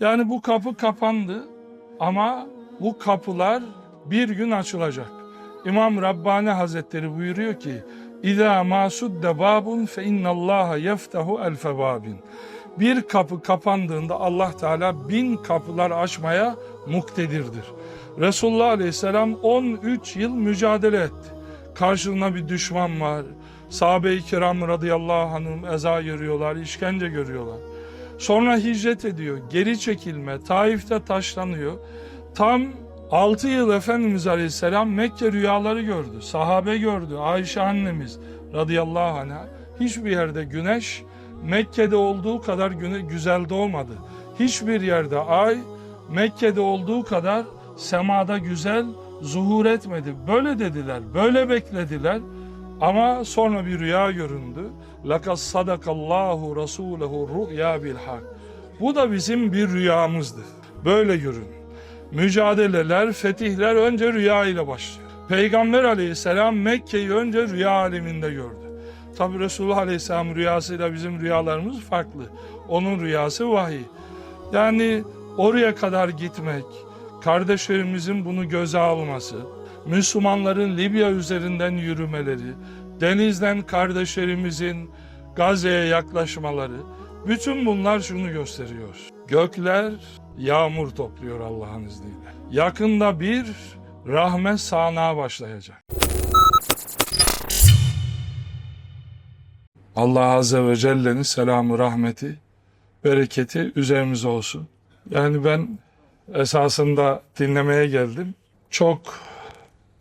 Yani bu kapı kapandı ama bu kapılar bir gün açılacak. İmam Rabbani Hazretleri buyuruyor ki İza ma sudde babun fe innallaha yeftahu elfe babin. Bir kapı kapandığında Allah Teala bin kapılar açmaya muktedirdir. Resulullah Aleyhisselam 13 yıl mücadele etti. Karşılığında bir düşman var. Sahabe-i kiram radıyallahu anhum eza görüyorlar, işkence görüyorlar. Sonra hicret ediyor, geri çekilme, Taif'te taşlanıyor. Tam 6 yıl Efendimiz Aleyhisselam Mekke rüyaları gördü. Sahabe gördü. Ayşe annemiz radıyallahu anh'a hiçbir yerde güneş Mekke'de olduğu kadar güne, güzel doğmadı. Hiçbir yerde ay Mekke'de olduğu kadar semada güzel zuhur etmedi. Böyle dediler, böyle beklediler. Ama sonra bir rüya göründü. Lakas sadakallahu rasulehu ru'ya bil hak. Bu da bizim bir rüyamızdı. Böyle görün. Mücadeleler, fetihler önce rüya ile başlıyor. Peygamber aleyhisselam Mekke'yi önce rüya aleminde gördü. Tabi Resulullah aleyhisselam rüyasıyla bizim rüyalarımız farklı. Onun rüyası vahiy. Yani oraya kadar gitmek, kardeşlerimizin bunu göze alması, Müslümanların Libya üzerinden yürümeleri, denizden kardeşlerimizin Gazze'ye yaklaşmaları, bütün bunlar şunu gösteriyor. Gökler yağmur topluyor Allah'ın izniyle. Yakında bir rahmet sağanağı başlayacak. Allah Azze ve Celle'nin selamı, rahmeti, bereketi üzerimize olsun. Yani ben esasında dinlemeye geldim. Çok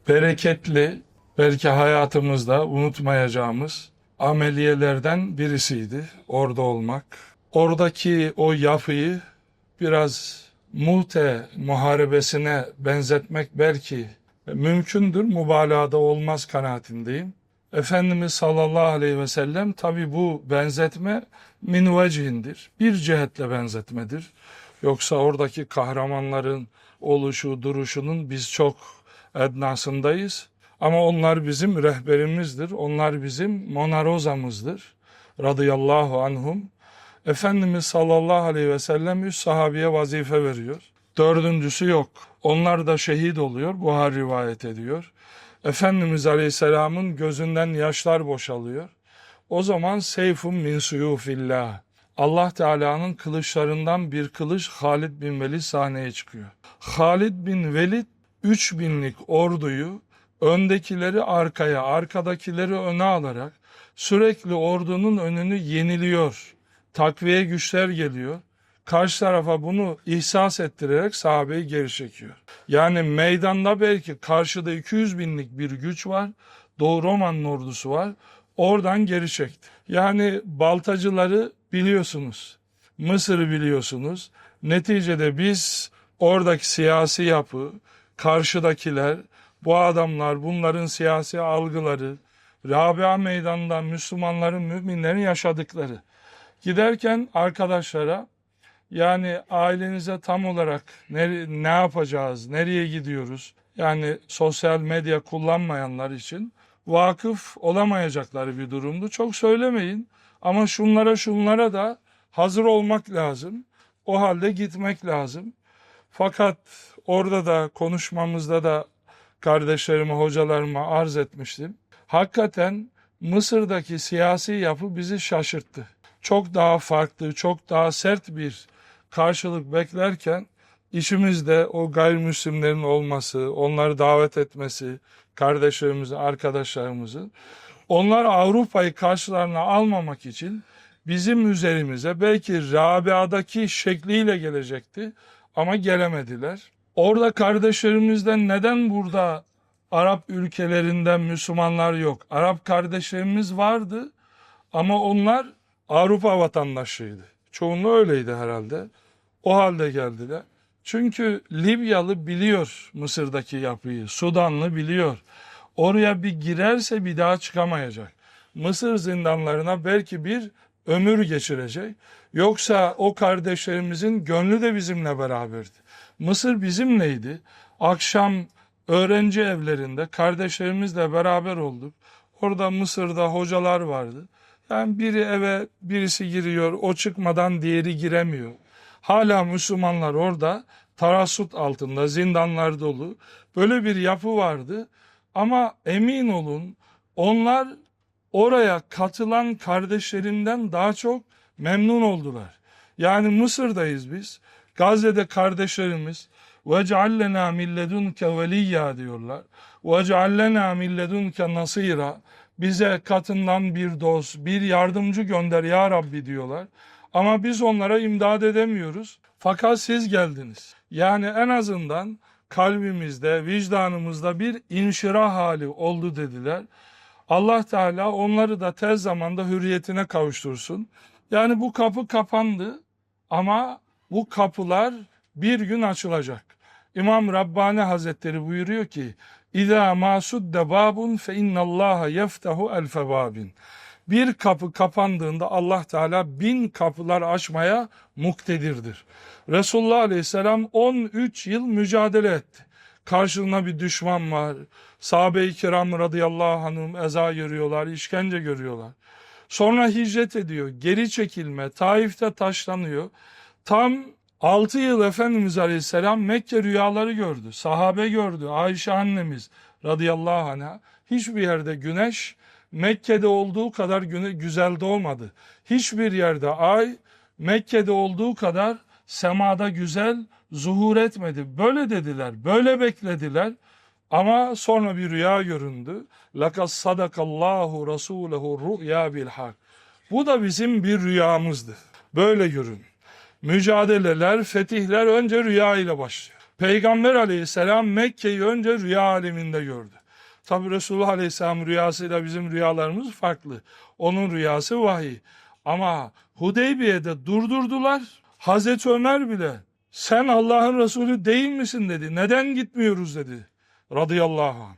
bereketli, belki hayatımızda unutmayacağımız ameliyelerden birisiydi orada olmak. Oradaki o yapıyı biraz Mute muharebesine benzetmek belki mümkündür, mübalağada olmaz kanaatindeyim. Efendimiz sallallahu aleyhi ve sellem tabi bu benzetme min. Bir cihetle benzetmedir. Yoksa oradaki kahramanların oluşu, duruşunun biz çok ednasındayız. Ama onlar bizim rehberimizdir. Onlar bizim monarozamızdır. Radıyallahu anhum. Efendimiz sallallahu aleyhi ve sellem üç sahabeye vazife veriyor. Dördüncüsü yok. Onlar da şehit oluyor. Buhar rivayet ediyor. Efendimiz aleyhisselamın gözünden yaşlar boşalıyor. O zaman seyfun min suyufillah. Allah Teala'nın kılıçlarından bir kılıç Halid bin Velid sahneye çıkıyor. Halid bin Velid 3000'lik orduyu öndekileri arkaya, arkadakileri öne alarak sürekli ordunun önünü yeniliyor. Takviye güçler geliyor. Karşı tarafa bunu ihsas ettirerek sahabeyi geri çekiyor. Yani meydanda belki karşıda 200 binlik bir güç var. Doğu Roman ordusu var. Oradan geri çekti. Yani baltacıları biliyorsunuz. Mısır'ı biliyorsunuz. Neticede biz oradaki siyasi yapı, karşıdakiler, bu adamlar, bunların siyasi algıları, Rabia meydanında Müslümanların, müminlerin yaşadıkları. Giderken arkadaşlara yani ailenize tam olarak ne, ne yapacağız, nereye gidiyoruz? Yani sosyal medya kullanmayanlar için vakıf olamayacakları bir durumdu. Çok söylemeyin ama şunlara şunlara da hazır olmak lazım. O halde gitmek lazım. Fakat orada da konuşmamızda da kardeşlerime, hocalarıma arz etmiştim. Hakikaten Mısır'daki siyasi yapı bizi şaşırttı. Çok daha farklı, çok daha sert bir karşılık beklerken işimizde o gayrimüslimlerin olması, onları davet etmesi, kardeşlerimizi, arkadaşlarımızı, onlar Avrupa'yı karşılarına almamak için bizim üzerimize belki Rabia'daki şekliyle gelecekti ama gelemediler. Orada kardeşlerimizden neden burada Arap ülkelerinden Müslümanlar yok? Arap kardeşlerimiz vardı ama onlar Avrupa vatandaşıydı. Çoğunluğu öyleydi herhalde. O halde geldiler. Çünkü Libyalı biliyor Mısır'daki yapıyı, Sudanlı biliyor. Oraya bir girerse bir daha çıkamayacak. Mısır zindanlarına belki bir ömür geçirecek. Yoksa o kardeşlerimizin gönlü de bizimle beraberdi. Mısır bizimleydi. Akşam öğrenci evlerinde kardeşlerimizle beraber olduk. Orada Mısır'da hocalar vardı. Yani biri eve birisi giriyor, o çıkmadan diğeri giremiyor. Hala Müslümanlar orada tarasut altında zindanlar dolu. Böyle bir yapı vardı. Ama emin olun onlar oraya katılan kardeşlerinden daha çok memnun oldular. Yani Mısır'dayız biz. Gazze'de kardeşlerimiz وَجْعَلَّنَا مِنْ لَدُنْكَ وَلِيَّا diyorlar. وَجْعَلَّنَا مِنْ لَدُنْكَ nasira Bize katından bir dost, bir yardımcı gönder ya Rabbi diyorlar. Ama biz onlara imdad edemiyoruz. Fakat siz geldiniz. Yani en azından kalbimizde, vicdanımızda bir inşirah hali oldu dediler. Allah Teala onları da tez zamanda hürriyetine kavuştursun. Yani bu kapı kapandı ama bu kapılar bir gün açılacak. İmam Rabbani Hazretleri buyuruyor ki İza masudde babun fe innallaha yeftahu elfe babin. Bir kapı kapandığında Allah Teala bin kapılar açmaya muktedirdir. Resulullah Aleyhisselam 13 yıl mücadele etti. Karşılığına bir düşman var. Sahabe-i kiram radıyallahu anhum eza görüyorlar, işkence görüyorlar. Sonra hicret ediyor, geri çekilme, Taif'te taşlanıyor. Tam 6 yıl Efendimiz Aleyhisselam Mekke rüyaları gördü. Sahabe gördü. Ayşe annemiz radıyallahu anh'a. Hiçbir yerde güneş Mekke'de olduğu kadar güzel doğmadı. Hiçbir yerde ay Mekke'de olduğu kadar semada güzel zuhur etmedi. Böyle dediler, böyle beklediler. Ama sonra bir rüya göründü. Lakas sadakallahu rasulehu ru'ya bil hak. Bu da bizim bir rüyamızdı. Böyle görün. Mücadeleler, fetihler önce rüya ile başlıyor. Peygamber aleyhisselam Mekke'yi önce rüya aleminde gördü. Tabi Resulullah aleyhisselam rüyasıyla bizim rüyalarımız farklı. Onun rüyası vahiy. Ama Hudeybiye'de durdurdular. Hazreti Ömer bile sen Allah'ın Resulü değil misin dedi. Neden gitmiyoruz dedi. Radıyallahu anh.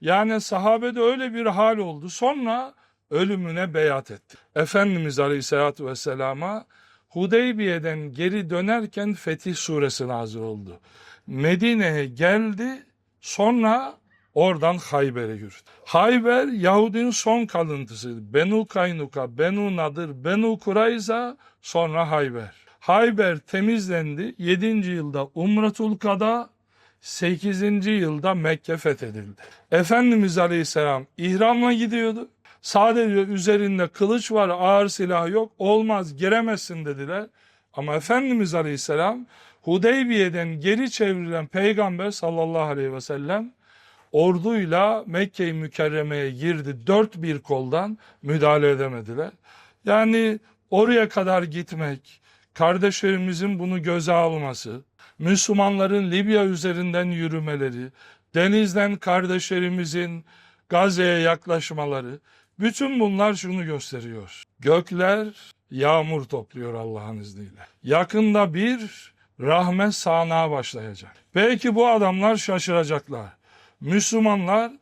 Yani sahabede öyle bir hal oldu. Sonra ölümüne beyat etti. Efendimiz Aleyhisselatü Vesselam'a Hudeybiye'den geri dönerken Fetih Suresi nazil oldu. Medine'ye geldi sonra oradan Hayber'e yürüdü. Hayber Yahudinin son kalıntısı. Benu Kaynuka, Benu Nadir, Benu Kurayza sonra Hayber. Hayber temizlendi. 7. yılda Umretul Kada, 8. yılda Mekke fethedildi. Efendimiz Aleyhisselam ihramla gidiyordu. Sadece üzerinde kılıç var, ağır silah yok. Olmaz, giremezsin dediler. Ama Efendimiz Aleyhisselam Hudeybiye'den geri çevrilen Peygamber sallallahu aleyhi ve sellem orduyla Mekke-i Mükerreme'ye girdi. Dört bir koldan müdahale edemediler. Yani oraya kadar gitmek, kardeşlerimizin bunu göze alması, Müslümanların Libya üzerinden yürümeleri, denizden kardeşlerimizin Gazze'ye yaklaşmaları, bütün bunlar şunu gösteriyor. Gökler yağmur topluyor Allah'ın izniyle. Yakında bir rahmet sağanağı başlayacak. Belki bu adamlar şaşıracaklar. Müslümanlar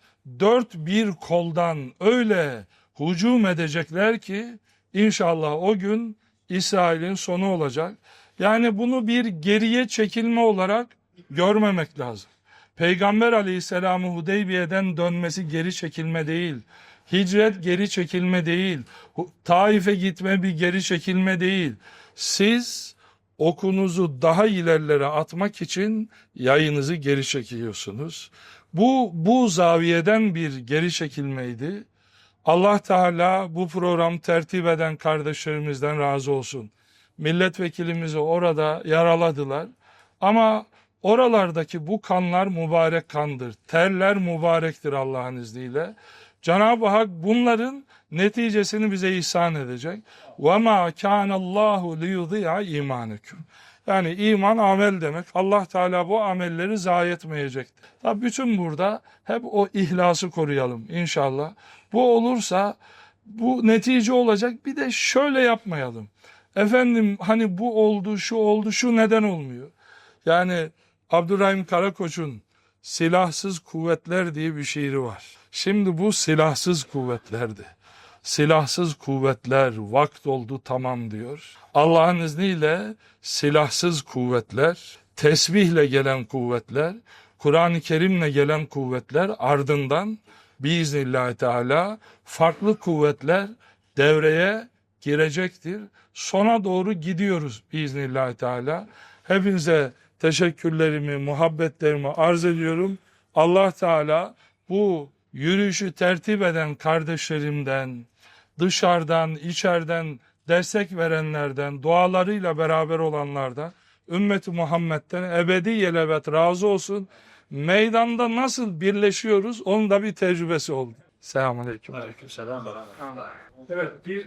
dört bir koldan öyle hücum edecekler ki inşallah o gün İsrail'in sonu olacak. Yani bunu bir geriye çekilme olarak görmemek lazım. Peygamber aleyhisselamı Hudeybiye'den dönmesi geri çekilme değil. Hicret geri çekilme değil. Taif'e gitme bir geri çekilme değil. Siz okunuzu daha ilerlere atmak için yayınızı geri çekiyorsunuz. Bu, bu zaviyeden bir geri çekilmeydi. Allah Teala bu programı tertip eden kardeşlerimizden razı olsun. Milletvekilimizi orada yaraladılar. Ama oralardaki bu kanlar mübarek kandır. Terler mübarektir Allah'ın izniyle. Cenab-ı Hak bunların neticesini bize ihsan edecek. Ve ma kana Allahu li yudi'a. Yani iman amel demek. Allah Teala bu amelleri zayi etmeyecektir. Tabi bütün burada hep o ihlası koruyalım inşallah. Bu olursa bu netice olacak. Bir de şöyle yapmayalım. Efendim hani bu oldu, şu oldu, şu neden olmuyor? Yani Abdurrahim Karakoç'un Silahsız Kuvvetler diye bir şiiri var. Şimdi bu silahsız kuvvetlerdi. Silahsız kuvvetler vakt oldu tamam diyor. Allah'ın izniyle silahsız kuvvetler, tesbihle gelen kuvvetler, Kur'an-ı Kerim'le gelen kuvvetler ardından biiznillahü teala farklı kuvvetler devreye girecektir. Sona doğru gidiyoruz biiznillahü teala. Hepinize teşekkürlerimi, muhabbetlerimi arz ediyorum. Allah Teala bu yürüyüşü tertip eden kardeşlerimden, dışarıdan, içeriden destek verenlerden, dualarıyla beraber olanlardan, ümmeti Muhammed'den ebedi yelebet razı olsun. Meydanda nasıl birleşiyoruz onun da bir tecrübesi oldu. Selamünaleyküm. Evet, bir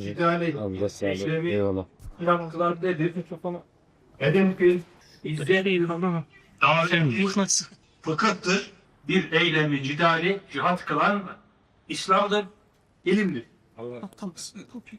İdeali Allah sağlık. işlevi Eyvallah. yaptılar nedir? Edimkil izleri davet fıkıhtır. Bir eylemi cidali cihat kılan İslam'dır, ilimdir. Allah. Tamam.